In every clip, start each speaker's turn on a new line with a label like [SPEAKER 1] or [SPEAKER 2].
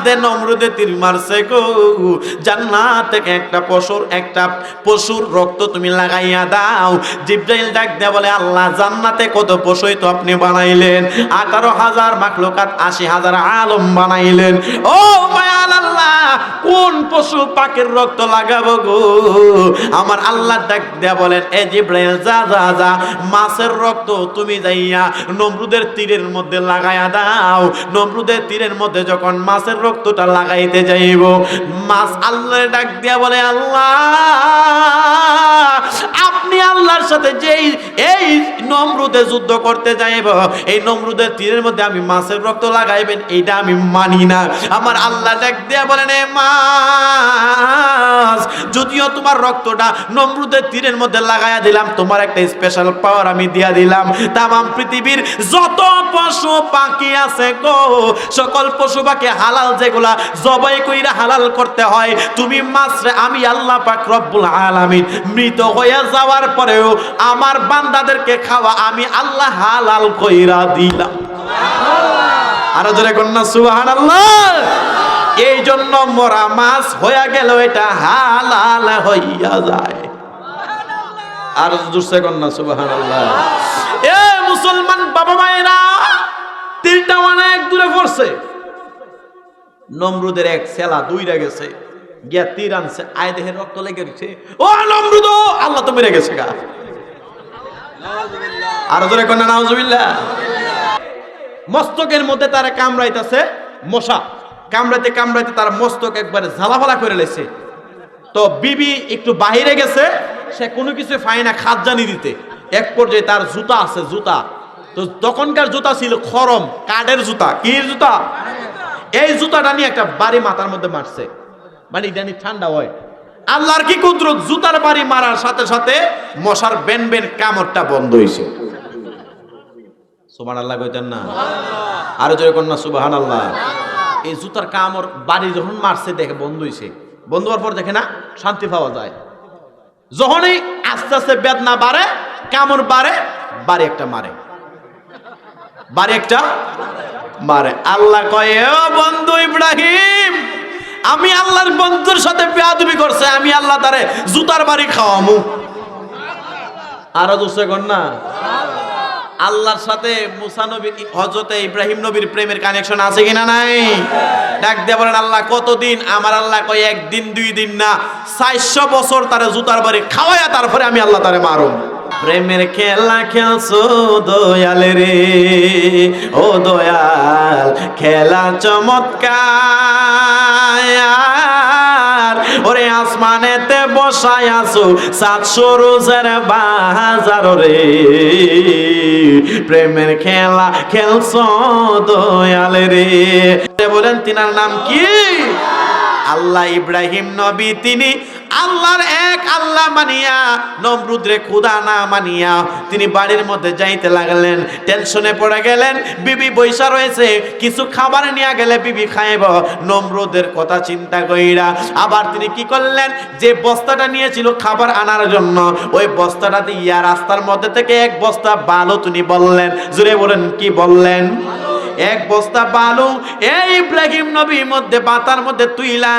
[SPEAKER 1] মধ্যে নমরুদে মারছে একটা পশুর একটা পশুর রক্ত তুমি লাগাইয়া দাও। কত বানাইলেন। আঠারো হাজার আশি হাজার আলম বানাইলেন। ও কোন পশু পাখির রক্ত লাগাবো গো? আমার আল্লাহ ডাক দেয়া বলেন এ জিব্রাইল, যা যা যা, মাছের রক্ত তুমি যাইয়া নমরুদের তীরের মধ্যে লাগাইয়া দাও। নমরুদের তীরের মধ্যে যখন মাছের রক্তটা লাগাইতে যাইব। মাছ আল্লাহ ডাক দিয়া বলে, আল্লাহ, আপনি আল্লাহর সাথে যেই, এই নমরুদে যুদ্ধ করতে যাইব, এই নমরুদের তীরের মধ্যে আমি মাছের রক্ত লাগাইবেন, এইটা আমি মানি না। আমার আল্লাহ ডাক দিয়া বলেন এ মাছ, যদিও তোমার রক্তটা নমরুদের তীরের মধ্যে লাগাইয়া দিলাম, তোমার একটা স্পেশাল পাওয়ার আমি দিয়া দিলাম। তামাম পৃথিবীর যত পশু পাখি আছে গো, সকল পশু পাখি হালাল যেগুলা জবাই কইরা হালাল করতে হয়, তুমি মাছরে আমি আল্লাহ পাক রব্বুল আলামিন মৃত হয়ে যাওয়ার পরেও আমার বান্দাদেরকে খাওয়া আমি আল্লাহ হালাল কইরা দিলাম। আরও জোরে কন্যা সুবহানাল্লাহ। এই জন্য মরা মাছ হইয়া গেল এটা হালাল হইয়া যায়। আর জোরসে কন্যা সুবহানাল্লাহ। এ মুসলমান বাবা মায়েরা তিনটা অনেক দূরে পড়ছে। নমরুদের এক সেলা দুইটা গেছে। গিয়া তীর আনছে, আয় দেহের রক্ত লেগে গেছে ও নমরুদ, আল্লাহ তো মেরে গেছে গা। আর জোরে কন্যা, নাউজুবিল্লাহ। মস্তকের মধ্যে তারা কামড়াইতেছে, মশা। কামড়াইতে কামড়াইতে তার মস্তক একবারে ঝালাফালা করে লেছে। তো বিবি একটু বাহিরে গেছে, সে কোনো কিছু পায় না খাদ জানি দিতে। এক পর্যায়ে তার জুতা আছে, জুতা। তো তখনকার জুতা ছিল খরম, কাঠের জুতা। কি জুতা? এই জুতাটা নিয়ে একটা বাড়ি মাথার মধ্যে মারছে। মানে এটা নিয়ে ঠান্ডা হয়। আল্লাহর কি কুদরত? জুতার বাড়ি মারার সাথে সাথে মশার বেন বেন কামড়টা বন্ধ হয়েছে সুবান আল্লাহ কইতেন না? আরও জোরে কন্যা সুবাহান আল্লাহ। এই জুতার কামড় বাড়ি যখন মারছে দেখে বন্ধ হয়েছে বন্ধ হওয়ার পর দেখে না শান্তি পাওয়া যায়। যখনই আস্তে আস্তে বেদনা বাড়ে কামড় বাড়ে বাড়ি একটা মারে। বাড়ি একটা মারে। আল্লাহ কয়ে ও বন্ধু ইব্রাহিম, আমি আল্লাহর বন্ধুর সাথে বেয়াদবি করছে, আমি আল্লাহ তারে জুতার বাড়ি খাওয়ামু। আরও দুসে না। আল্লাহর সাথে মুসা নবীর হজরতে ইব্রাহিম নবীর প্রেমের কানেকশন আছে কিনা নাই? ডাক দিয়ে বলেন, আল্লাহ, কতদিন? আমার আল্লাহ কয়, একদিন, দুই দিন না, চারশো বছর তারে জুতার বাড়ি খাওয়াইয়া তারপরে আমি আল্লাহ তারে মারুম। প্রেমের খেলা খেলছো দয়াল রে। ও দয়াল, খেলা চমৎকার। ওরে আসমানেতে বসাই আছো সাতশো রোজের বাজার রে। প্রেমের খেলা খেলছো দয়াল রে। বলেন তিনার নাম কি? আল্লাহ ইব্রাহিম নবী, তিনি আল্লাহর এক আল্লাহ মানিয়া, নমরুদ্রে খুদা না মানিয়া তিনি বাড়ির মধ্যে যাইতে লাগলেন, টেনশনে পড়ে গেলেন, বিবি বৈশা রয়েছে, কিছু খাবার নিয়ে গেলে বিবি খাইব। নমরুদের কথা চিন্তা কইরা আবার তিনি কি করলেন, যে বস্তাটা নিয়েছিল খাবার আনার জন্য, ওই বস্তাটা দিয়া রাস্তার মধ্যে থেকে এক বস্তা বালু তিনি বললেন জুড়ে বলেন, কি বললেন? এক বস্তা বালু এই ইব্রাহিম নবীর মধ্যে, বাতার মধ্যে তুইলা,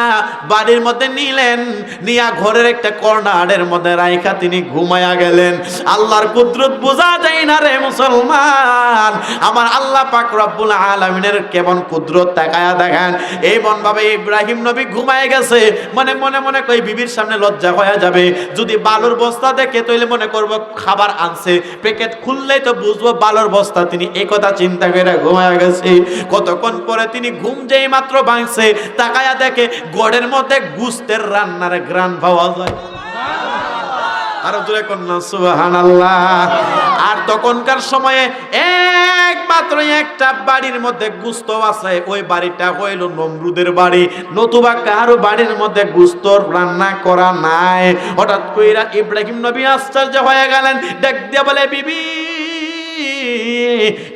[SPEAKER 1] বাড়ির মধ্যে নিলেন, নিয়া ঘরের একটা কর্নারের মধ্যে রাইখা তিনি ঘুমায়া গেলেন। আল্লাহর কুদরত বোঝা যায় না রে মুসলমান। আমার আল্লাহ পাক রব্বুল আলামিনের কেমন কুদরত তাকায়া দেখেন। এই ভাবে ইব্রাহিম নবী ঘুমায় গেছে। মনে মনে মনে কই, বিবির সামনে লজ্জা হয়ে যাবে। যদি বালুর বস্তা দেখে তৈলে মনে করব খাবার আনছে। প্যাকেট খুললেই তো বুঝব বালুর বস্তা। তিনি এই কথা চিন্তা করে ঘুমায় গেছে। কতক্ষণ পরে তিনি ঘুম যেই মাত্র ভাঙছে, তাকায়া দেখে গড়ের মধ্যে গুস্তের রান্নার গ্রান পাওয়া যায়। আরও জোরে কন্যা সুবাহান আর তখনকার সময়ে একমাত্র একটা বাড়ির মধ্যে গুস্ত আছে, ওই বাড়িটা হইল নমরুদের বাড়ি। নতুবা কারও বাড়ির মধ্যে গুস্ত রান্না করা নাই। হঠাৎ কইরা ইব্রাহিম নবী আশ্চর্য হয়ে গেলেন। দেখ দিয়ে বলে, বিবি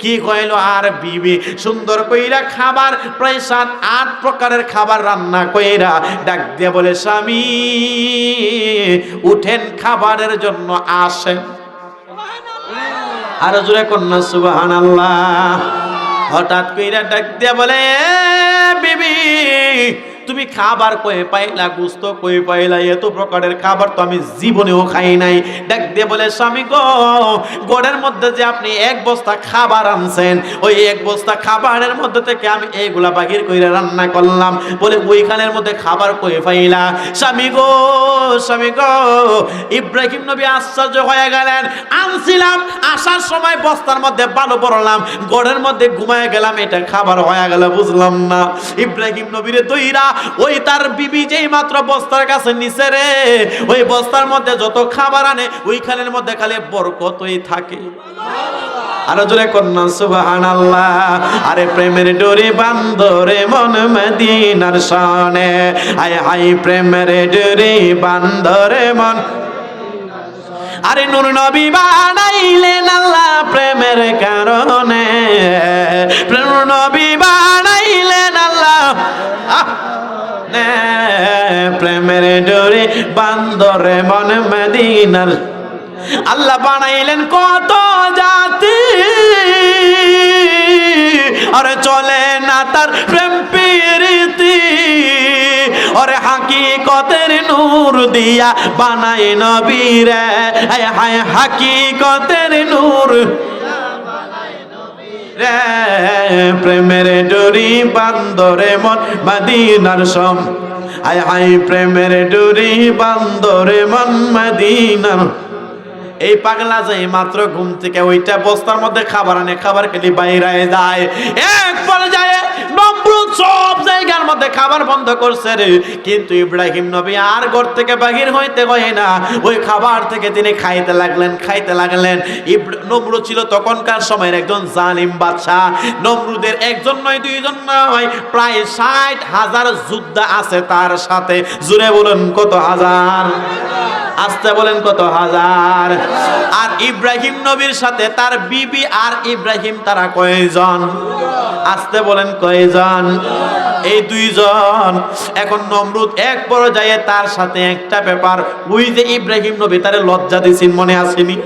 [SPEAKER 1] কি কইল আর বিবি? সুন্দর কইরা খাবার, প্রায় সাত, আট প্রকারের খাবার রান্না কইরা ডাক দিয়ে বলে, স্বামী, উঠেন খাবারের জন্য, আসেন। আর জোরে কন্যা সুবাহান আল্লাহ হঠাৎ কইরা ডাক দিয়া বলে বিবি তুমি খাবার কয়ে পাইলা গুস্ত কয়ে পাইলা? এত প্রকারের খাবার তো আমি জীবনেও খাই নাই। ডাক দিয়ে বলে, স্বামী গো, গোড়ের মধ্যে যে আপনি এক বস্তা খাবার আনছেন, ওই এক বস্তা খাবারের মধ্যে থেকে আমি এইগুলা বাগির কইরা রান্না করলাম। বলে, ওইখানের মধ্যে খাবার কয়ে পাইলা? স্বামী গো স্বামী গো, ইব্রাহিম নবী আশ্চর্য হয়ে গেলেন। আনছিলাম, আসার সময় বস্তার মধ্যে বালু পড়লাম, গড়ের মধ্যে ঘুমায় গেলাম, এটা খাবার হয়ে গেল, বুঝলাম না। ইব্রাহিম নবীরে দইরা ওই তার বিবি যেই মাত্র বস্তার কাছে নিচে রে, ওই বস্তার মধ্যে যত খাবার আনে, ওইখানের মধ্যে খালি বরকতই থাকে। আরও জোরে কন্যা সুবাহান আল্লাহ আরে প্রেমের ডোরে বান্দরে মন মদিনার শানে। আয় হাই, প্রেমের ডোরে বান্দরে মন। আরে নুর নবী বানাইলেন আল্লাহ প্রেমের কারণে। প্রেম নবী প্রেমের ডোরে বান্দরে মন মদিনার। আল্লাহ বানাইলেন কত জাতি। আরে চলে না তার প্রেম প্রীতি। ওরে হাকিকতের নূর দিয়া বানাই নবীরে। হায় হায় হাকিকতের নূর। প্রেমের ডোরি বান্দরে মন, মাদিনার সম। আয় হাই প্রেমের ডোরি বান্দরে মন, মাদিনার। এই পাগলা যে মাত্র ঘুম থেকে ওইটা বস্তার মধ্যে খাবার আনে, খাবার খেলি বাইরে যায়। এক পর্যায়ে নমরুদ সব জায়গার মধ্যে খাবার বন্ধ করছে রে। কিন্তু ইব্রাহিম নবী আর ঘর থেকে বাহির হইতে হয় না। ওই খাবার থেকে তিনি খাইতে লাগলেন খাইতে লাগলেন। নমরুদ ছিল তখনকার সময়ের একজন জালিম বাদশা নমরুদের একজন নয়, দুইজন নয়। প্রায় ষাট হাজার যোদ্ধা আছে তার সাথে। জুড়ে বলুন কত হাজার? আসতে বলেন কত হাজার? আর ইব্রাহিম নবীর সাথে তার বিবি আর ইব্রাহিম, তারা কয়জন? আসতে বলেন কয়জন? এই দুইজন। এখন নমরুদ এক পর্যায়ে তার সাথে একটা ব্যাপার। ওই যে ইব্রাহিম নবী, তারে লজ্জা দিছেন, মনে আসেনি?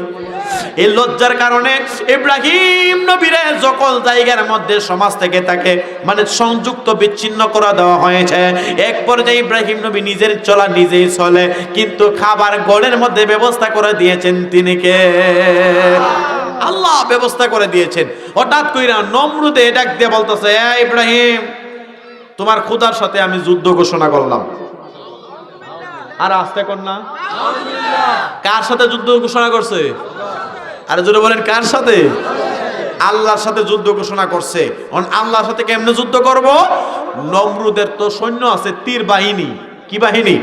[SPEAKER 1] এই লজ্জার কারণে ইব্রাহিম নবীরে সকল জায়গার মধ্যে সমাজ থেকে তাকে মানে সংযুক্ত বিচ্ছিন্ন করে দেওয়া হয়েছে। এক পর্যায়ে ইব্রাহিম নবী নিজের চলা নিজেই চলে কিন্তু খাবার গড়ের মধ্যে ব্যবস্থা করে দিয়েছেন তিনি কে? আল্লাহ ব্যবস্থা করে দিয়েছেন। হঠাৎ কইরা নমরুদে ডাক দিয়ে বলতেছে "এ ইব্রাহিম তোমার খুদার সাথে আমি যুদ্ধ ঘোষণা করলাম। আর আসতে কর না। কার সাথে যুদ্ধ ঘোষণা করছে? আরে জোরে বলেন কার সাথে? আল্লাহর সাথে যুদ্ধ ঘোষণা করছে। আল্লাহর সাথে কেমনে যুদ্ধ করব? নমরুদের তো সৈন্য আছে তীর বাহিনী। কি বাহিনী?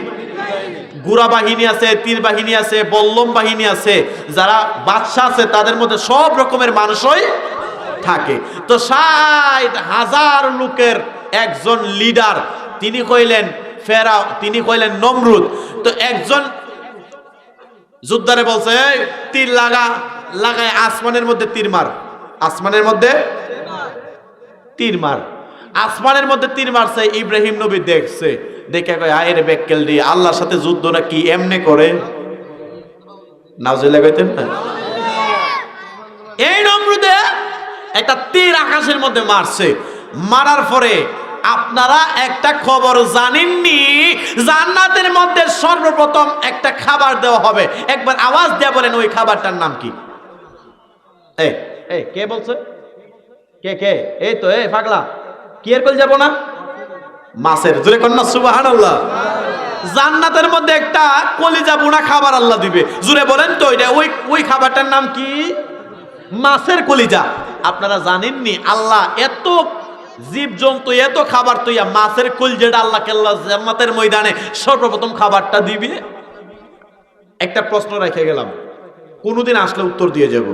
[SPEAKER 1] গুড়া বাহিনী আছে তীর বাহিনী আছে বল্লম বাহিনী আছে। যারা বাদশা আছে তাদের মধ্যে সব রকমের মানুষই থাকে। তো ষাট হাজার লোকের একজন লিডার তিনি কইলেন ফেরাও তিনি কইলেন নমরুদ। তো একজন যোদ্ধারে বলছে "এই, তীর লাগা। লাগায় আসমানের মধ্যে তীর মার। আসমানের মধ্যে তীর মার। আসমানের মধ্যে তীর মারছে ইব্রাহিম নবী দেখছে। দেখে কয়, আয়ের বেক্কেল দি আল্লাহর সাথে যুদ্ধ না কি এমনে করে? নাউজুল্লাহ কইতেন না? এই নমরুদে একটা তীর আকাশের মধ্যে মারছে। মারার পরে আপনারা একটা খবর জানেননি? জান্নাতের মধ্যে সর্বপ্রথম একটা খাবার দেওয়া হবে। একবার আওয়াজ দেয়া বলেন, ওই খাবারটার নাম কি? এই কে বলছে? কে কে? এই তো, এই, পাগলা। কি এর যাব না মাছের। জোরে কন্যা, সুবহানাল্লাহ। জান্নাতের মধ্যে একটা কলিজা বুনা খাবার আল্লাহ দিবে। জুড়ে বলেন তো ওইটা ওই ওই খাবারটার নাম কি? মাছের কলিজা। আপনারা জানেননি, আল্লাহ এত জীব জন্তু এত খাবার তৈয়া মাছের কলিজাটা আল্লাহ কেল্লা জান্নাতের ময়দানে সর্বপ্রথম খাবারটা দিবে। একটা প্রশ্ন রেখে গেলাম। কোনোদিন আসলে উত্তর দিয়ে যাব।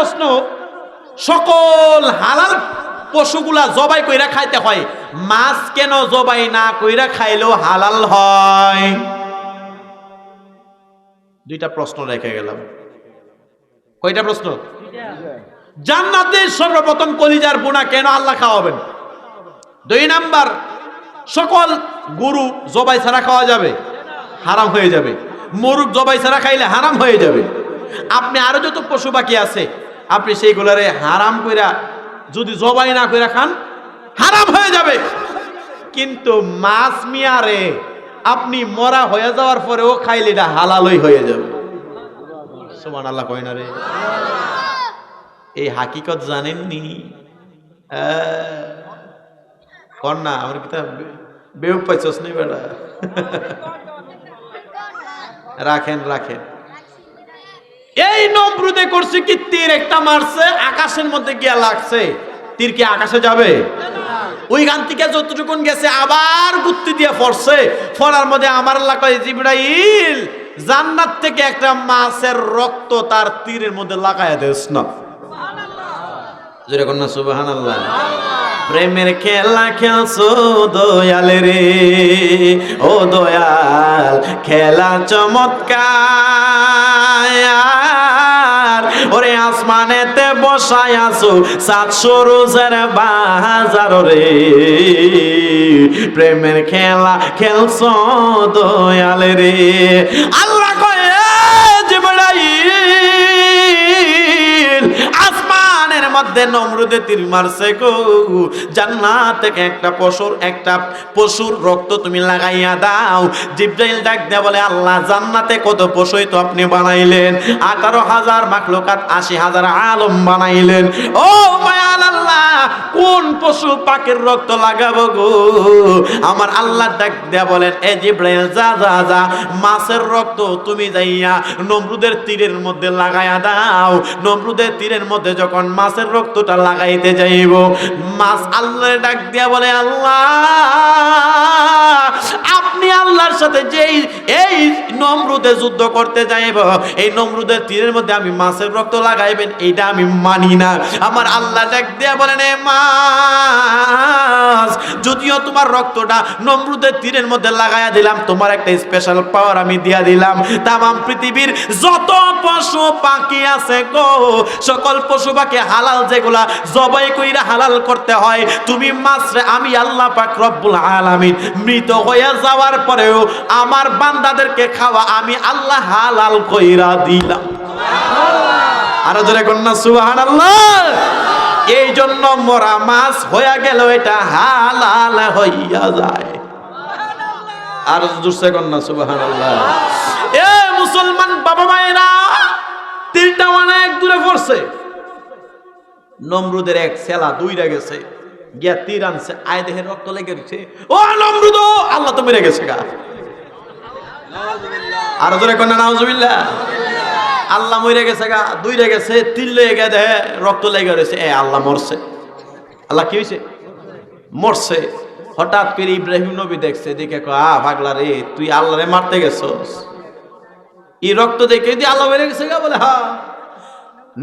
[SPEAKER 1] প্রশ্ন, সকল হালাল পশুগুলা জবাই কইরা খাইতে হয়, মাছ কেন জবাই না কইরা খাইলেও হালাল হয়? দুইটা প্রশ্ন রেখে গেলাম। কয়টা প্রশ্ন? জান্নাতের সর্বপ্রথম কলিজার বুনা কেন আল্লাহ খাওয়াবেন? দুই নাম্বার, সকল গরু জবাই ছাড়া খাওয়া যাবে, হারাম হয়ে যাবে। মরুক জবাই ছাড়া খাইলে হারাম হয়ে যাবে। আপনি আরও যত পশু বাকি আছে আপনি সেইগুলারে হারাম কইরা যদি জবাই না কইরা খান, হারাম হয়ে যাবে। কিন্তু মাছ মিয়ারে আপনি মরা হয়ে যাওয়ার পরেও খাইলে এটা হালালই হয়ে যাবে। সুমান আল্লাহ কয় না রে? এই হাকিকত জানেননি? না, আমার কিতা বেউ পাইছস নি বেটা? রাখেন রাখেন। এই নমরুদে করছে কি? তীর একটা মারছে আকাশের মধ্যে গিয়া লাগছে। তীর কি আকাশে যাবে? ওই গান থেকে যতটুকুন গেছে আবার গুত্তি দিয়ে পড়ছে ফলার মধ্যে আমার আল্লাহ কয় জিব্রাইল জান্নাত থেকে একটা মাছের রক্ত তার তীরের মধ্যে লাগায় দেস না। যেরকম না সুবহানাল্লাহ। প্রেমের খেলা খেলছো দয়াল রে। ও দয়াল খেলা চমৎকার। আসমানেতে বসায় আছো সাতশো রোজের বাজার রে। প্রেমের খেলা খেলছ দয়াল রে। আল্লাহ মধ্যে নমরুদে মারছে একটা পশুর একটা রক্ত আশি হাজার আলম বানাইলেন। ও কোন পশু পাখির রক্ত লাগাবো গো? আমার আল্লাহ ডাক দেয়া বলেন এ জিব্রাইল, যা যা যা, মাছের রক্ত তুমি যাইয়া নমরুদের তীরের মধ্যে লাগাইয়া দাও। নমরুদের তীরের মধ্যে যখন মাছের রক্তটা লাগাইতে যাইব। মাছ আল্লাহ ডাক দিয়া বলে, আল্লাহ, আপনি আল্লাহর সাথে যেই, এই নমরুদে যুদ্ধ করতে যাইব, এই নমরুদের তীরের মধ্যে আমি মাছের রক্ত লাগাইবেন, এইটা আমি মানি না। আমার আল্লাহ ডাক দিয়া বলেন এ মাছ, যদিও তোমার রক্তটা নমরুদের তীরের মধ্যে লাগাইয়া দিলাম, তোমার একটা স্পেশাল পাওয়ার আমি দিয়া দিলাম। তামাম পৃথিবীর যত পশু পাখি আছে গো, সকল পশু পাখি হালাল যেগুলা জবাই কইরা হালাল করতে হয়, তুমি মাছরে আমি আল্লাহ পাক রব্বুল আলামিন মৃত হয়ে যাওয়ার পরেও আমার বান্দাদেরকে খাওয়া আমি আল্লাহ হালাল কইরা দিলাম। আরও জোরে কন্যা সুবহানাল্লাহ। এই জন্য মরা মাছ হইয়া গেল এটা হালাল হইয়া যায়। আর জোরসে কন্যা সুবহানাল্লাহ। এ মুসলমান বাবা মায়েরা তিনটা অনেক দূরে পড়ছে। নমরুদের এক সেলা দুইটা গেছে। গিয়া তীর আনছে, আয় দেহের রক্ত লেগে গেছে ও নমরুদ, আল্লাহ তো মেরে গেছে গা। আর জোরে কন্যা, নাউজুবিল্লাহ। আল্লাহ মরে গেছে গা দুইটা গেছে তিন লেগে গে দেহে রক্ত লেগে রয়েছে। এ, আল্লাহ মরছে। আল্লাহ কি হয়েছে মরছে। হঠাৎ করে ইব্রাহিম নবী দেখছে, দেখে আ পাগলা রে, তুই আল্লাহরে মারতে গেছস। এই রক্ত দেখে দিয়ে আল্লাহ বেড়ে গেছে গা বলে হ্যাঁ।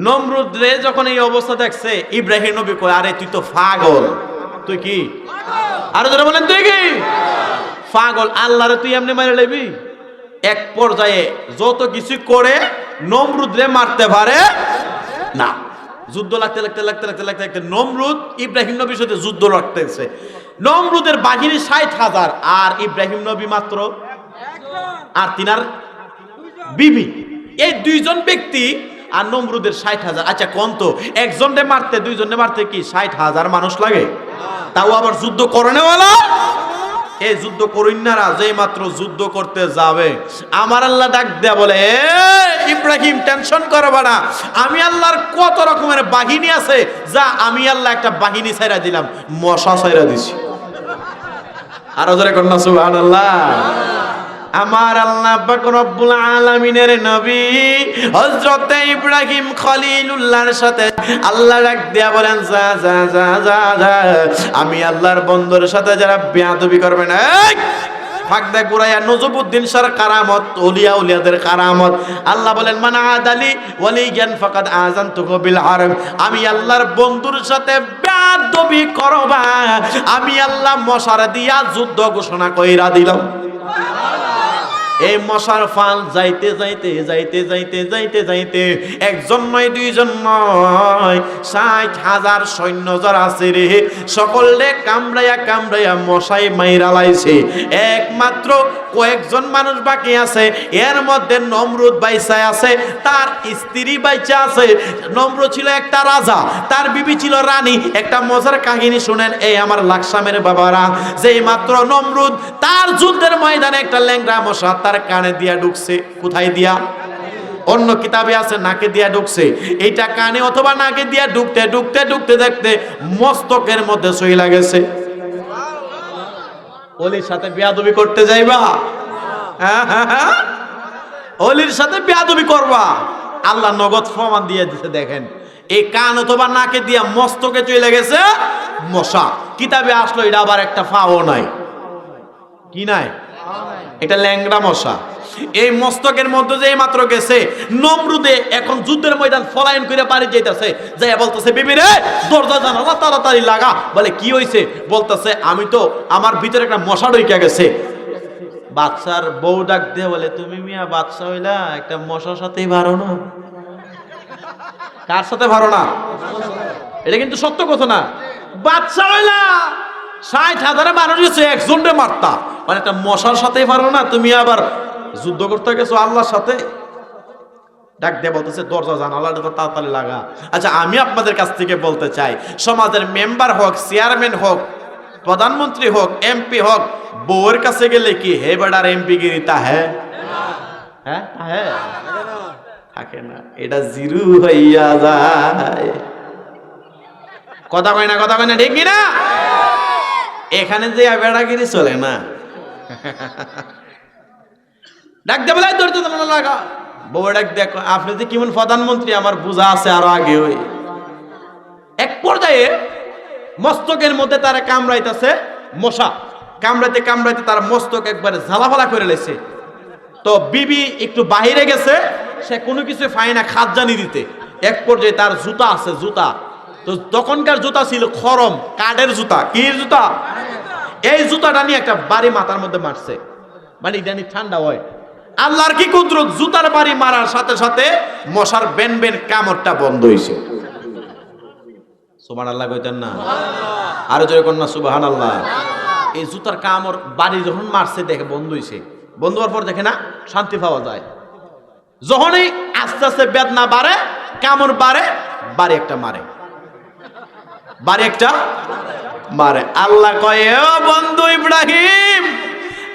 [SPEAKER 1] নমরুদ রে যখন এই অবস্থা দেখছে, ইব্রাহিম নবী কয়, আরে, তুই তো পাগল। তুই কি? আরে যারা বলেন, তুই কি? পাগল। আল্লাহরে তুই এমনি মারে লেবি এক পর্যায়ে যত কিছু করে নমরুদ রে মারতে পারে না। যুদ্ধ লাগতে লাগতে লাগতে লাগতে লাগতে লাগতে নমরুদ ইব্রাহিম নবীর সাথে যুদ্ধ লাগতেছে নমরুদের বাহিনী ষাট হাজার, আর ইব্রাহিম নবী মাত্র আর তিনার বিবি। এই দুইজন ব্যক্তি আর নমরুদের ষাট হাজার। আচ্ছা কোন তো? একজনরে মারতে দুইজনে মারতে কি ষাট হাজার মানুষ লাগে? তাও আবার যুদ্ধ করে নেওয়ালা এই যুদ্ধ করিন্নারা যেই মাত্র যুদ্ধ করতে যাবে। আমার আল্লাহ ডাক দেয়া বলে "এ, ইব্রাহিম টেনশন করবা না। আমি আল্লাহর কত রকমের বাহিনী আছে যা আমি আল্লাহ একটা বাহিনী ছাইরা দিলাম মশা ছাইরা দিছি। আরও জোরে কন্যা সুবহানাল্লাহ। আমার আল্লাহ পাক রব্বুল আলামিনের নবী হযরত ইব্রাহিম খলিলুল্লাহর সাথে আল্লাহ ডাক দিয়া বলেন, যা যা যা যা যা, আমি আল্লাহর বন্ধুর সাথে যারা বেয়াদবি করবে না! ফাকদা গুরাইয়া নজবুদ্দিন সার কারামত ওলিয়া উলিয়াদের কারামত আল্লাহ বলেন, মানা আদালি ওয়ালি জ্ঞান ফাকাদ আজান তুকো বিল হারম আমি আল্লাহর বন্ধুর সাথে বেয়াদবি করবা আমি আল্লাহ মশার দিয়া যুদ্ধ ঘোষণা কইরা দিলাম এই মশার ফাল যাইতে যাইতে যাইতে যাইতে যাইতে যাইতে একজন নয়, দুইজন নয়, ষাট হাজার সৈন্য যারা আছে রে। সকলে কামড়াইয়া কামড়াইয়া মশাই মাইরা লাইছে। একমাত্র কয়েকজন মানুষ বাকি আছে। এর মধ্যে নমরুদ বাইসা আছে, তার স্ত্রী বাইচা আছে। নমরুদ ছিল একটা রাজা, তার বিবি ছিল রানী। একটা মজার কাহিনী শুনেন, এই আমার লাকসামের বাবারা যেই মাত্র নমরুদ তার যুদ্ধের ময়দানে একটা ল্যাংরা মশা তার কানে দিয়া ঢুকছে কোথায় দিয়া? অন্য কিতাবে আছে নাকে দিয়া ঢুকছে। এইটা কানে অথবা নাকে দিয়া ঢুকতে ঢুকতে ঢুকতে দেখতে মস্তকের মধ্যে সই লাগেছে অলির সাথে বিয়াদবি করতে যাইবা? হ্যাঁ, হ্যাঁ, হ্যাঁ? অলির সাথে বিয়াদবি করবা? আল্লাহ নগদ প্রমাণ দিয়ে দিতে দেখেন। এই কান অথবা নাকে দিয়া মস্তকে চলে গেছে মশা। কিতাবে আসলো এটা আবার একটা ফাও নাই। কি নাই? এটা ল্যাংড়া মশা। এই মস্তকের মধ্যে যে মাত্র গেছে, নমরুদে এখন যুদ্ধের ময়দান ফলায়ন করে বাড়ি যাইতেছে। যাই বলতেছে, বিবি রে, দরজা জানালা তাড়াতাড়ি লাগা। বলে, কি হইছে? বলতেছে, আমি তো আমার ভিতরে একটা মশা ঢুকে গেছে। বাচ্চার বউ ডাক দিয়ে বলে, তুমি মিয়া বাচ্চা হইলা, একটা মশার সাথেই ভারো না। কার সাথে ভারো না? এটা কিন্তু সত্য কথা না। বাচ্চা হইলা, ষাট হাজারে মানুষ গেছে একজনরে মারতা। মানে একটা মশার সাথেই পারো না? তুমি আবার যুদ্ধ করতে গেছো আল্লাহর সাথে? ডাক দিয়ে বলতেছে, দরজা জানালাটা তাড়াতাড়ি লাগা। আচ্ছা আমি আপনাদের কাছ থেকে বলতে চাই, সমাজের মেম্বার হোক, চেয়ারম্যান হোক, প্রধানমন্ত্রী হোক, এমপি হোক, বউয়ের কাছে গেলে কি হে বেড়ার এমপি গিরি তা হ্যাঁ হ্যাঁ হ্যাঁ থাকে না, এটা জিরু হইয়া যায়। কথা কয় না, কথা কয় না, ঠিক না এখানে যে বেড়াগিরি চলে না? ডাক দে বলে ধৈর্য ধরে লাগা। বউ ডাক দেখো আপনি যে কেমন প্রধানমন্ত্রী, আমার বোঝা আছে আরও আগে ওই। এক পর্যায়ে মস্তকের মধ্যে তারা কামড়াইতেছে মশা। কামড়াইতে কামড়াইতে তার মস্তক একবারে ঝালাফালা করে লেছে। তো বিবি একটু বাহিরে গেছে, সে কোনো কিছু পায় না খাদ্যানি দিতে। এক পর্যায়ে তার জুতা আছে, জুতা। তো তখনকার জুতা ছিল খরম, কাঠের জুতা। কি জুতা? এই জুতাটা নিয়ে একটা বাড়ি মাথার মধ্যে মারছে। মানে ইদানি ঠান্ডা হয়। আল্লাহর কি কুদরত? জুতার বাড়ি মারার সাথে সাথে মশার বেন বেন কামড়টা বন্ধ হয়েছে সুবান আল্লাহ কইতেন না? আরও জোরে কন্যা সুবাহান আল্লাহ এই জুতার কামড় বাড়ি যখন মারছে, দেখে বন্ধ হয়েছে বন্ধ হওয়ার পর দেখে না, শান্তি পাওয়া যায়। যখনই আস্তে আস্তে বেদনা বাড়ে, কামড় বাড়ে, বাড়ি একটা মারে। বাড়ি একটা মারে। আল্লাহ কয়ে ও বন্ধু ইব্রাহিম,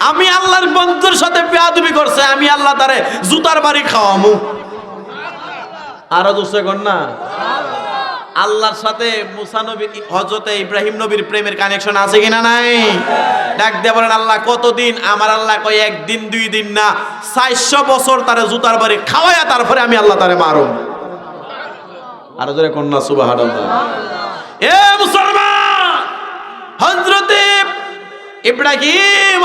[SPEAKER 1] আমি আল্লাহর বন্ধুর সাথে বেয়াদবি করছে, আমি আল্লাহ তারে জুতার বাড়ি খাওয়ামু। আরও দুসে না। আল্লাহর সাথে মুসা নবী হজরতে ইব্রাহিম নবীর প্রেমের কানেকশন আছে কিনা নাই? ডাক দিয়ে বলেন, আল্লাহ, কতদিন আমার আল্লাহ কয়, একদিন, দুই দিন না, চারশো বছর তারে জুতার বাড়ি খাওয়াইয়া তারপরে আমি আল্লাহ তারে মারুম। আরও জোরে কন্যা সুবাহ এ মুসলমান! হজরতে ইব্রাহিম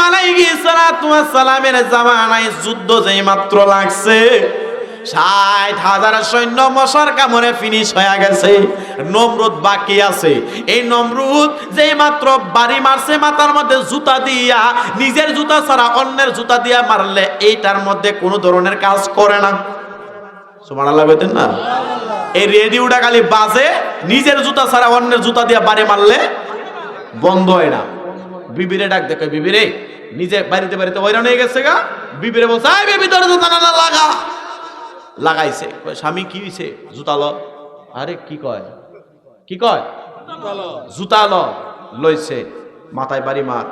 [SPEAKER 1] সালামের জামানায় যুদ্ধ যেই মাত্র লাগছে, ষাট হাজার সৈন্য মশার কামড়ে ফিনিশ হয়ে গেছে, নমরুদ বাকি আছে। এই নমরুদ যেই মাত্র বাড়ি মারছে, মাথার মধ্যে জুতা দিয়া, নিজের জুতা ছাড়া অন্যের জুতা দিয়া মারলে এইটার মধ্যে কোনো ধরনের কাজ করে না। সুবহানাল্লাহ কইতেন না? এই রেডিওটা খালি বাজে, নিজের জুতা ছাড়া অন্যের জুতা দিয়া বাড়ি মারলে বন্ধ হয় না। বিবিরে ডাক দেখে, বিবিরে, নিজে বাড়িতে বাড়িতে হয়রান হয়ে গেছে গা? বিবিরে বলছে লাগা। লাগাইছে। স্বামী, কি হইছে? জুতা ল। আরে, কি কয়? কি কয়? জুতা ল। লইছে। মাথায় বাড়ি মার।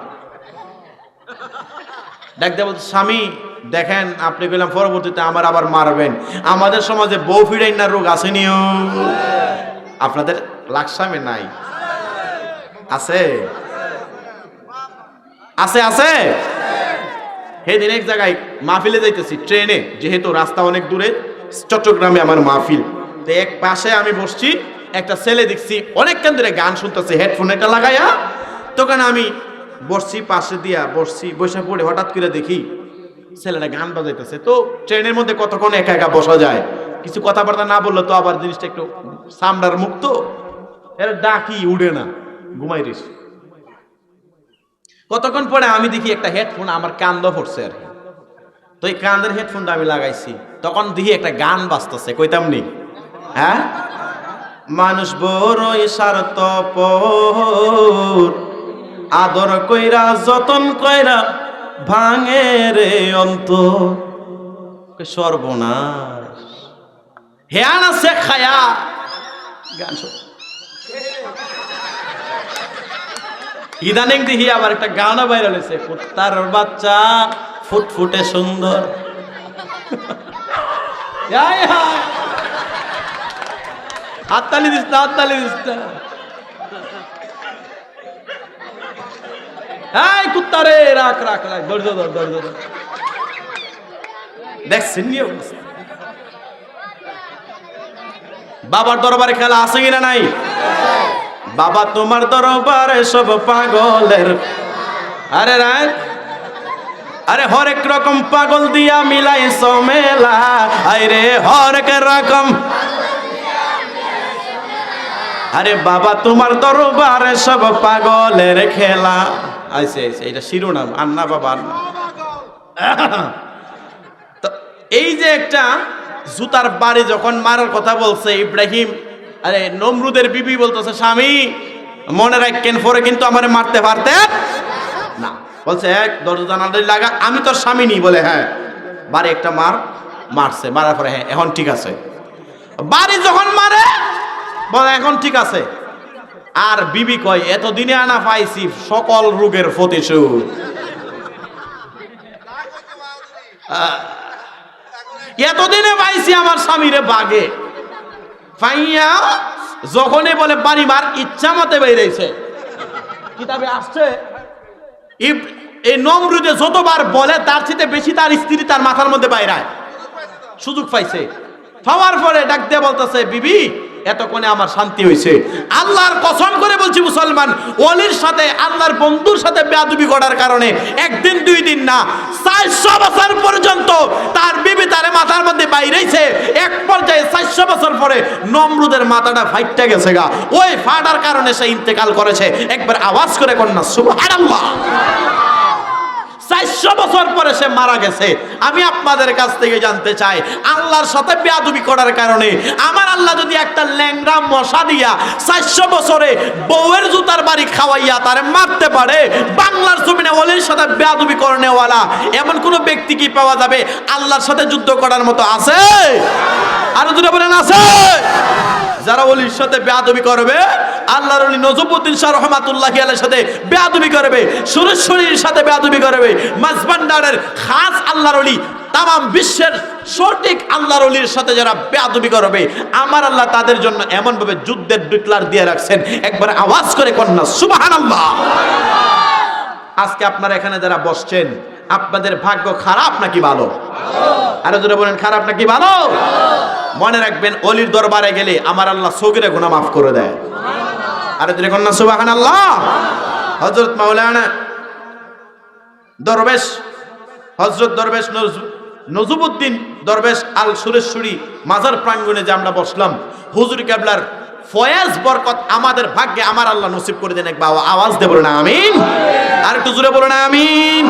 [SPEAKER 1] দিয়ে বলছে, স্বামী, দেখেন, আপনি কইলাম, পরবর্তীতে আমার আবার মারবেন। আমাদের সমাজে বউ ফিরাই না রোগ আসেনিও আপনাদের লাকসামে নাই। আছে? আছে আছে? সেদিন এক জায়গায় মাহফিলে যাইতেছি, ট্রেনে। যেহেতু রাস্তা অনেক দূরে, চট্টগ্রামে আমার মাহফিল। তো এক পাশে আমি বসছি, একটা ছেলে দেখছি অনেকক্ষণ ধরে গান শুনতেছে হেডফোন এটা লাগাইয়া। তখন আমি বসছি, পাশে দিয়া বসছি, বসে পড়ে হঠাৎ করে দেখি, ছেলেটা গান বাজাইতেছে। তো ট্রেনের মধ্যে কতক্ষণ একা একা বসা যায়? কিছু কথাবার্তা না বললে তো আবার জিনিসটা একটু সামড়ার মুক্ত এর ডাকি উড়ে না। ঘুমাই রয়েছে কতক্ষণ পরে আমি দেখি একটা হেডফোন আমার কান্দ পড়ছে আর। তো এই কানের হেডফোনটা আমি লাগাইছি। তখন দেখি একটা গান বাজতেছে, কইতাম নি? হ্যাঁ? মানুষ বড়ই স্বার্থপর, আদর কইরা, যতন কইরা ভাঙে রে অন্ত সর্বনাশ। হেয়ান আছে, খায়া। গান শোন। ইদানিং দেখি আবার একটা গানও বাইরে হয়েছে কুত্তার বাচ্চা, ফুটফুটে সুন্দর। হাততালি দিস না, হাততালি দিস না। এই কুত্তা রে, রাখ রাখ রাখ, ধৈর্য ধর ধৈর্য ধর। দেখছেন বাবার দরবারে খেলা আছে কিনা নাই? বাবা, তোমার দরবারে সব পাগলের। আরে রায়, আরে হরেক রকম পাগল দিয়া মিলাই সমেলা আরে হরেক রকম। আরে বাবা, তোমার দরবারে সব পাগলের খেলা। আইসে আইসে এটা শিরোনাম, আন্না বাবা, আন্না। তো এই যে একটা জুতার বাড়ি যখন মারার কথা বলছে ইব্রাহিম আরে নমরুদের বিবি বলতেছে, স্বামী, মনে রাখেন পরে কিন্তু আমার মারতে পারতে না। বলছে এক দরজা জানালা লাগা, আমি তোর স্বামী নি, বলে হ্যাঁ বাড়ি একটা মার, মারছে, মারার পরে হ্যাঁ এখন ঠিক আছে। বাড়ি যখন মারে, বলে, এখন ঠিক আছে। আর বিবি কয়, এতদিনে আনা পাইছি সকল রোগের প্রতিশোধ। এতদিনে পাইছি আমার স্বামীরে বাগে। পাইয়া যখনই বলে মার, ইচ্ছা মতে বেরিয়েছে। কিতাবে আসছে এই নমরুদে যতবার বলে, তার চেয়ে বেশি তার স্ত্রী তার মাথার মধ্যে বাইরায় সুযোগ পাইছে। পাওয়ার পরে ডাক দিয়ে বলতেছে, বিবি এতক্ষণে আমার শান্তি হয়েছে আল্লাহর কসম করে বলছি, মুসলমান ওলির সাথে, আল্লাহর বন্ধুর সাথে বেয়াদবি করার কারণে একদিন, দুই দিন না, চারশো বছর পর্যন্ত তার বিবি তার মাথার মধ্যে বাইরেছে। বছর পরে নমরুদের মাথাটা ফাইটটা গেছে গা। ওই ফাটার কারণে সে ইন্তেকাল করেছে। একবার আওয়াজ করে কন্যা, সুবহানাল্লাহ। চারশো বছর পরে সে মারা গেছে। আমি আপনাদের কাছ থেকে জানতে চাই, আল্লাহর সাথে বেয়াদবি করার কারণে আমার আল্লাহ যদি একটা ল্যাংরা মশা দিয়া চারশো বছরে বউয়ের জুতার বাড়ি খাওয়াইয়া তারে মারতে পারে, বাংলার জমিনে অলির সাথে বেয়াদবি করনেওয়ালা এমন কোন ব্যক্তি কি পাওয়া যাবে? আল্লাহর সাথে যুদ্ধ করার মতো আছে? আরও দুটো বলেন, আছে। যারা অলির সাথে বেয়াদবি করবে, আল্লাহর অলি নজবুদ্দিন শাহ রহমাতুল্লাহ আলের সাথে বেয়াদবি করবে, সুরেশ্বরীর সাথে বেয়াদবি করবে মাঝবান্ডারের খাস আল্লাহর অলি তাম বিশ্বের সঠিক আল্লাহর অলির সাথে যারা বেয়াদবি করবে, আমার আল্লাহ তাদের জন্য এমনভাবে যুদ্ধের ডিক্লার দিয়ে রাখছেন। একবার আওয়াজ করে কন্যা সুবাহান আল্লাহ আজকে আপনারা এখানে যারা বসছেন, আপনাদের ভাগ্য খারাপ নাকি ভালো? আরও জোরে বলেন, খারাপ নাকি ভালো? মনে রাখবেন অলির দরবারে গেলে আমার আল্লাহ সগিরে গুনাহ মাফ করে দেয়। আরে জোরে কন্যা সুবাহান আল্লাহ হজরত মাওলানা দরবেশ হজরত দরবেশ নজ- নজুবুদ্দিন দরবেশ আল সুরেশ্বরী মাজার প্রাঙ্গণে যে আমরা বসলাম হুজুর কেবলার ফয়াজ বরকত আমাদের ভাগ্যে আমার আল্লাহ নসিব করে দেন একবার আওয়াজ দেব না আমিন। আর একটু জোরে বলো না আমিন।